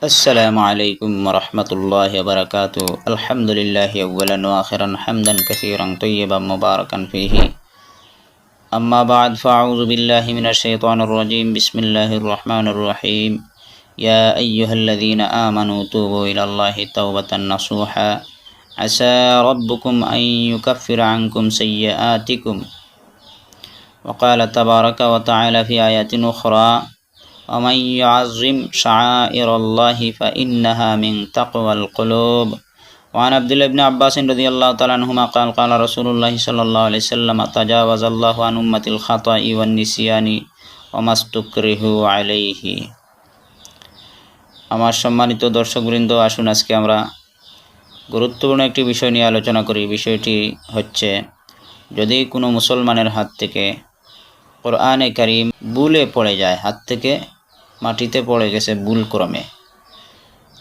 السلام عليكم ورحمة الله وبركاته. الحمد لله أولا وآخرا حمدا كثيرا طيبا مباركا فيه. أما بعد فأعوذ بالله من الشيطان الرجيم. بسم الله الرحمن الرحيم. يا أيها الذين آمنوا توبوا إلى الله توبة نصوحا. عسى ربكم أن يكفر عنكم سيئاتكم. وقال تبارك وتعالى في آيات أخرى ومن يعظم شعائر الله فإنها من تقوى القلوب وعن عبد الله بن عباس رضي الله تعالى عنهما قال قال رسول الله صلى الله عليه وسلم تجاوز الله عن أمة الخطأ والنسيان وما استكرهوا عليه আমার সম্মানিত দর্শকবৃন্দ আসুন আজকে আমরা গুরুত্বপূর্ণ একটি বিষয় নিয়ে আলোচনা করি বিষয়টি হচ্ছে যদি কোনো মুসলমানের হাত থেকে কোরআনে কারিম বুলে পড়ে যায় হাত থেকে মাটিতে পড়ে গেছে ভুল ক্রমে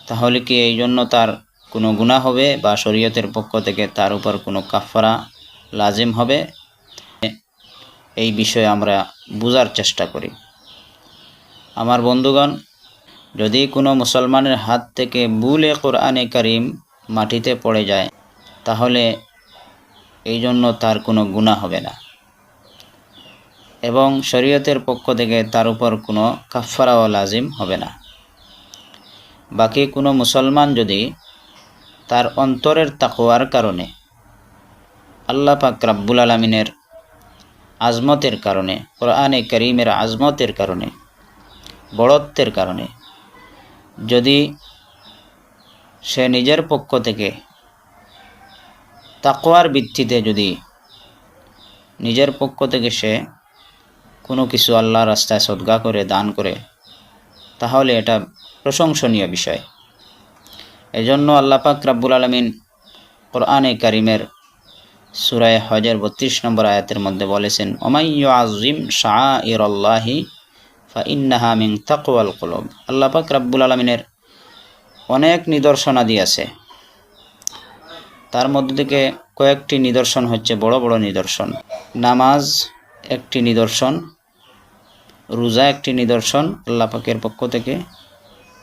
তাহলে কি এই জন্য তার কোনো গুণা হবে বা শরীয়তের পক্ষ থেকে তার উপর কোনো কাফারা লাজিম হবে? এই বিষয়ে আমরা বোঝার চেষ্টা করি। আমার বন্ধুগণ, যদি কোনো মুসলমানের হাত থেকে বুলে কোরআনে কারিম মাটিতে পড়ে যায়, তাহলে এই জন্য তার কোনো গুণা হবে না। এবং শরীয়তের পক্ষ থেকে তার উপর কোনো কাফারাও লাজিম হবে না। বাকি কোনো মুসলমান যদি তার অন্তরের তাকোয়ার কারণে, আল্লাহ পাক রাব্বুল আলমিনের আজমতের কারণে, কোরআনে করিমের আজমতের কারণে, বড়ত্বের কারণে, যদি সে নিজের পক্ষ থেকে তাকোয়ার ভিত্তিতে যদি নিজের পক্ষ থেকে সে কোনো কিছু আল্লাহ রাস্তায় সদ্গা করে, দান করে, তাহলে এটা প্রশংসনীয় বিষয়। এজন্য আল্লাহ পাক রাব্বুল আলমিন কোরআনে কারিমের সুরায় হজের বত্রিশ নম্বর আয়াতের মধ্যে বলেছেন ওমাইয় আজিম শাহ ইর আল্লাহি ফা ইন্নাহা মিং তাকওয়াল কলব। আল্লাহ পাক রাব্বুল আলমিনের অনেক নিদর্শনাদি আছে। তার মধ্যে থেকে কয়েকটি নিদর্শন হচ্ছে বড় বড় নিদর্শন। নামাজ একটি নিদর্শন রোজা একটি নিদর্শন আল্লাহ পাকের পক্ষ থেকে।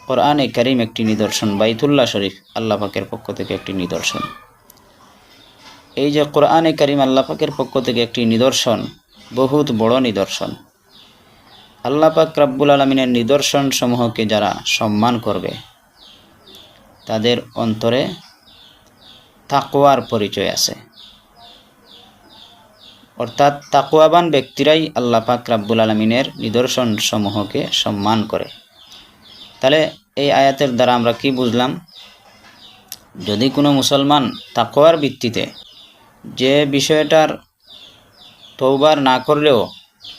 কোরআনে করিম একটি নিদর্শন, বাইতুল্লাহ শরীফ আল্লাহ পাকের পক্ষ থেকে একটি নিদর্শন। এই যে কোরআনে করিম আল্লাহ পাকের পক্ষ থেকে একটি নিদর্শন, বহুত বড় নিদর্শন। আল্লাহ পাক রাব্বুল আলমিনের নিদর্শন সমূহকে যারা সম্মান করবে, তাদের অন্তরে তাকোয়ার পরিচয় আছে। অর্থাৎ তাকুয়াবান ব্যক্তিরাই আল্লাহ পাক রাব্বুল আলমিনের নিদর্শন সমূহকে সম্মান করে। তাহলে এই আয়াতের দ্বারা আমরা কি বুঝলাম? যদি কোনো মুসলমান তাকোয়ার ভিত্তিতে যে বিষয়টার তৌবার না করলেও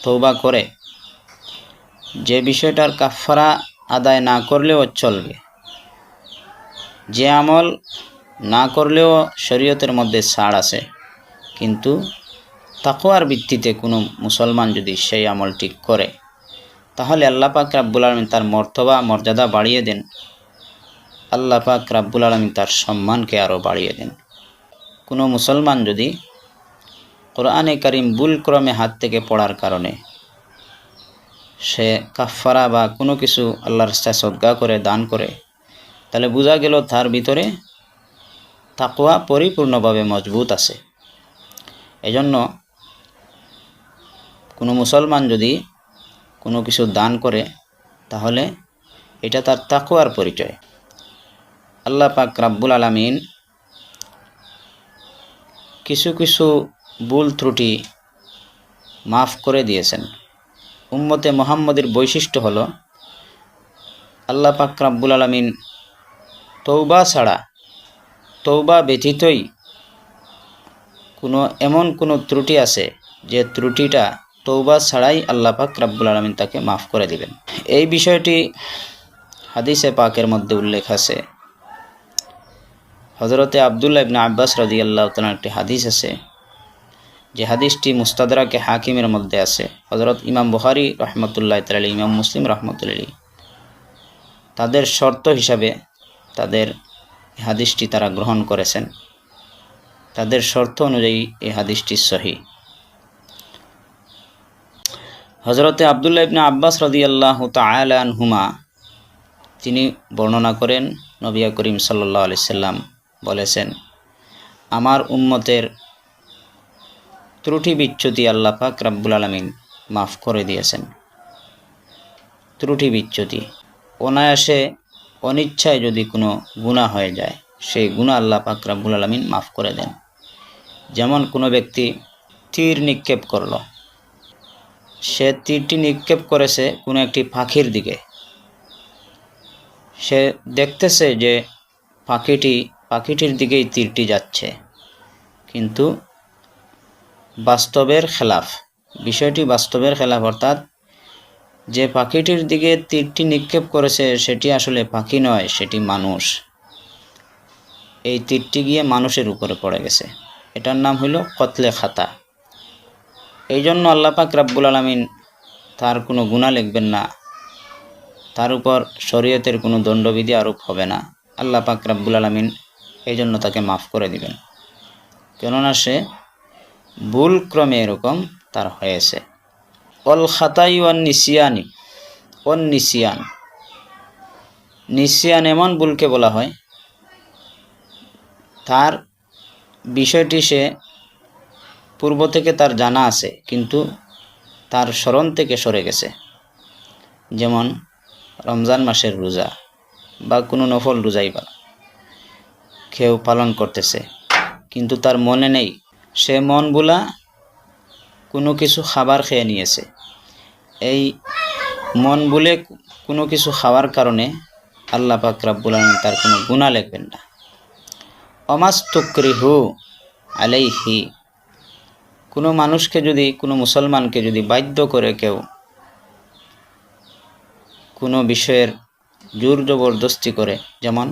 তৌবা করে, যে বিষয়টার কাফারা আদায় না করলেও চলবে, যে আমল না করলেও শরীয়তের মধ্যে ছাড় আছে, কিন্তু তাকোয়ার ভিত্তিতে কোনো মুসলমান যদি সেই আমলটি করে, তাহলে আল্লাহ পাক রাব্বুল আলমিন তার মর্তবা, মর্যাদা বাড়িয়ে দেন। আল্লাহ পাক রাব্বুল আলমিন তার সম্মানকে আরও বাড়িয়ে দেন। কোনো মুসলমান যদি কোরআনে করিম বুল ক্রমে হাত থেকে পড়ার কারণে সে কাফারা বা কোনো কিছু আল্লাহর রাস্তায় করে, দান করে, তাহলে বোঝা গেল তার ভিতরে তাকোয়া পরিপূর্ণভাবে মজবুত আছে। এজন্য কোনো মুসলমান যদি কোনো কিছু দান করে, তাহলে এটা তার তাকুয়ার পরিচয়। আল্লাহ পাক রাব্বুল আলমিন কিছু কিছু ভুল ত্রুটি মাফ করে দিয়েছেন। উম্মতে মোহাম্মদের বৈশিষ্ট্য হলো, আল্লাহ পাক রাব্বুল আলমিন তৌবা ছাড়া তৌবা ব্যতীতই কোনো এমন কোনো ত্রুটি আছে যে ত্রুটিটা তৌবা ছাড়াই আল্লাহ পাক রাব্বুল আলমিন তাকে মাফ করে দিবেন। এই বিষয়টি হাদিসে পাকের মধ্যে উল্লেখ আছে। হজরতে আবদুল্লাহ ইবনা আব্বাস রাজি আল্লাহ তালার একটি হাদিস আছে, যে হাদিসটি মুস্তাদরাকে হাকিমের মধ্যে আছে। হজরত ইমাম বুহারি রহমতুল্লাহ তালি ইমাম মুসলিম রহমতুল্লাহ তাদের শর্ত হিসাবে তাদের হাদিসটি তারা গ্রহণ করেছেন। তাদের শর্ত অনুযায়ী এই হাদিসটি সহি। হজরতে আবদুল্লাহ ইবনে আব্বাস রদি আল্লাহ তালানহুমা তিনি বর্ণনা করেন নবিয়া করিম সাল্লাহ আলি সাল্লাম বলেছেন, আমার উম্মতের ত্রুটি বিচ্যুতি আল্লাহ পাক রাব্বুল আলমিন মাফ করে দিয়েছেন। ত্রুটি বিচ্যুতি। অনায়াসে অনিচ্ছায় যদি কোনো গুণা হয়ে যায়, সেই গুণা আল্লাহ পাক রাব্বুল আলমিন মাফ করে দেন। যেমন কোনো ব্যক্তি তীর নিক্ষেপ করল সে তীরটি নিক্ষেপ করেছে কোনো একটি পাখির দিকে। সে দেখতেছে যে পাখিটি, পাখিটির দিকেই তীরটি যাচ্ছে। কিন্তু বাস্তবের খেলাফ, বিষয়টি বাস্তবের খেলাফ, অর্থাৎ যে পাখিটির দিকে তীরটি নিক্ষেপ করেছে, সেটি আসলে পাখি নয়, সেটি মানুষ। এই তীরটি গিয়ে মানুষের উপরে পড়ে গেছে। এটার নাম হইল কতলে খাতা। এই জন্য আল্লাপাক রাব্বুল আলমিন তার কোনো গুণা লিখবেন না। তার উপর শরীয়তের কোনো দণ্ডবিধি আরোপ হবে না। আল্লাহ পাক রাব্বুল আলমিন এই জন্য তাকে মাফ করে দিবেন। কেননা সে ভুল ক্রমে এরকম তার হয়েছে। অল খাতাই ওয়ান নিসিয়ানি অন নিসিয়ান। নিসিয়ান এমন ভুলকে বলা হয়, তার বিষয়টি সে পূর্ব থেকে তার জানা আছে, কিন্তু তার স্মরণ থেকে সরে গেছে। যেমন রমজান মাসের রোজা বা কোনো নফল রোজাই বা কেউ পালন করতেছে, কিন্তু তার মনে নেই। সে মন বুলা কোনো কিছু খাবার খেয়ে নিয়েছে। এই মন বলে কোনো কিছু খাওয়ার কারণে আল্লাহ পাক রাব্বুল আলমিন তার কোনো গুণা লিখবেন না। অমাস্তুকরিহু আলাইহি কোনো মানুষকে যদি, কোনো মুসলমানকে যদি বাধ্য করে কেউ কোনো বিষয়ের জোর জবরদস্তি করে, যেমন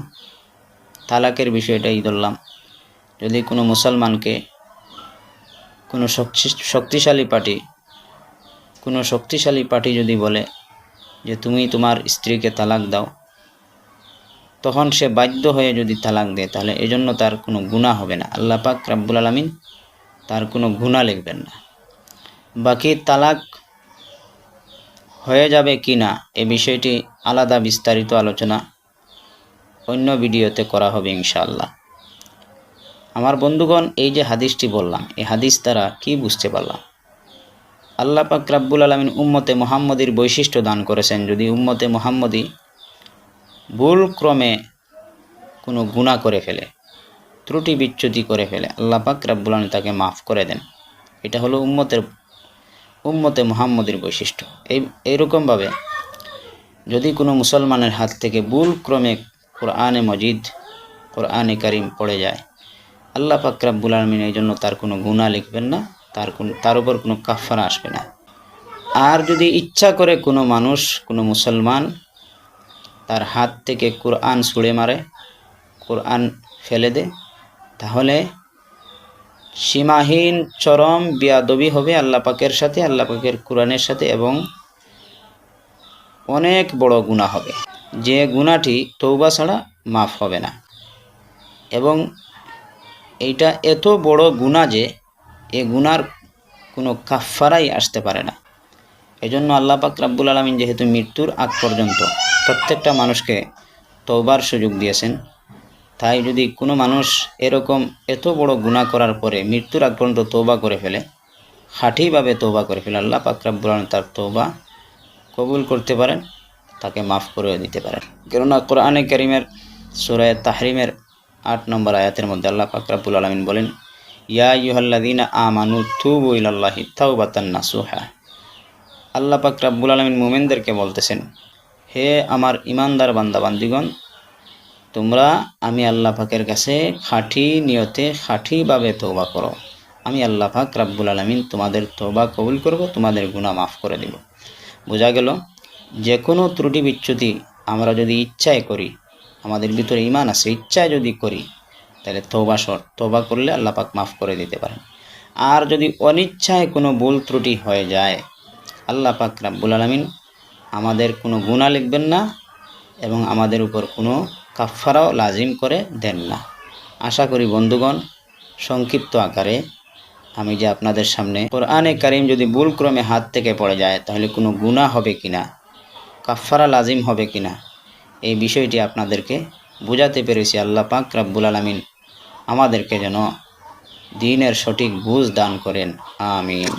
তালাকের বিষয়টাই ধরলাম, যদি কোনো মুসলমানকে কোনো শক্তি, শক্তিশালী পার্টি, কোনো শক্তিশালী পার্টি যদি বলে যে তুমি তোমার স্ত্রীকে তালাক দাও, তখন সে বাধ্য হয়ে যদি তালাক দেয়, তাহলে এজন্য তার কোনো গুণা হবে না। আল্লাহ পাক রাব্বুল আলমিন তার কোনো গুণা লিখবেন না। বাকি তালাক হয়ে যাবে কি না, এ বিষয়টি আলাদা বিস্তারিত আলোচনা অন্য ভিডিওতে করা হবে ইনশাআল্লাহ। আমার বন্ধুগণ, এই যে হাদিসটি বললাম এই হাদিস দ্বারা কি বুঝতে পারলাম? আল্লাহ পাক রাব্বুল আলমিন উম্মতে মোহাম্মদীর বৈশিষ্ট্য দান করেছেন, যদি উম্মতে মোহাম্মদী ভুল ক্রমে কোনো গুণা করে ফেলে ত্রুটি বিচ্যুতি করে ফেলে। আল্লাহ পাক রাব্বুল তাকে মাফ করে দেন। এটা হলো উম্মতের, উম্মতে মোহাম্মদের বৈশিষ্ট্য। এই, এইরকমভাবে যদি কোনো মুসলমানের হাত থেকে ভুল ক্রমে কোরআনে মজিদ, কোরআনে করিম পড়ে যায়, আল্লাহ পাক রাব্বুল আলমিন এই জন্য তার কোনো গুণা লিখবেন না, তার কোন, তার উপর কোনো কাফারা আসবে না। আর যদি ইচ্ছা করে কোনো মানুষ, কোনো মুসলমান তার হাত থেকে কোরআন ছুঁড়ে মারে, কোরআন ফেলে দেয় তাহলে সীমাহীন চরম বিয়াদবি হবে আল্লাহ পাকের সাথে, আল্লাহ পাকের কোরআনের সাথে এবং অনেক বড় গুণা হবে। যে গুণাটি তৌবা ছাড়া মাফ হবে না। এবং এইটা এত বড় গুণা যে এ গুনার কোনো কাফারাই আসতে পারে না। এজন্য আল্লাহ পাক রাব্বুল আলমিন যেহেতু মৃত্যুর আগ পর্যন্ত প্রত্যেকটা মানুষকে তৌবার সুযোগ দিয়েছেন তাই যদি কোনো মানুষ এরকম এত বড় গুণা করার পরে মৃত্যুর আগ পর্যন্ত তৌবা করে ফেলে খাঁটিভাবে তৌবা করে ফেলে, আল্লাহ পাক রাব্বুল তার তৌবা কবুল করতে পারেন, তাকে মাফ করে দিতে পারেন। কেননা কোরআনে করিমের সুরায় তাহরিমের আট নম্বর আয়াতের মধ্যে আল্লাহ পাক রাব্বুল আলমিন বলেন, ইয়া ইউহাল্লাদিনা আমানু তুবু ইলাল্লাহি তাওবাতান নাসুহা। আল্লাহ পাক রাব্বুল আলমিন মুমেনদেরকে বলতেছেন, হে আমার ইমানদার বান্দাবান্দিগণ তোমরা আমি আল্লাহ পাকের কাছে খাঁটি নিয়তে, খাঁটিভাবে তৌবা করো। আমি আল্লাহ পাক রাব্বুল আলমিন তোমাদের তৌবা কবুল করব, তোমাদের গুণা মাফ করে দেব। বোঝা গেল? যে কোনো ত্রুটি বিচ্যুতি আমরা যদি ইচ্ছায় করি, আমাদের ভিতরে ইমান আছে, ইচ্ছায় যদি করি, তাহলে তৌবা সর তৌবা করলে আল্লাহ পাক মাফ করে দিতে পারেন। আর যদি অনিচ্ছায় কোনো ভুল ত্রুটি হয়ে যায়, আল্লাহ পাক রাব্বুল আলমিন আমাদের কোনো গুণা লিখবেন না এবং আমাদের উপর কোনো কাফারাও লাজিম করে দেন না। আশা করি বন্ধুগণ, সংক্ষিপ্ত আকারে আমি যে আপনাদের সামনে কোরআনে কারিম যদি ভুল ক্রমে হাত থেকে পড়ে যায়, তাহলে কোনো গুণা হবে কি না কাফারা লাজিম হবে কি না এই বিষয়টি আপনাদেরকে বোঝাতে পেরেছি। আল্লাহ পাক রাব্বুল আলামিন আমাদেরকে যেন দিনের সঠিক বুঝ দান করেন। আমিন।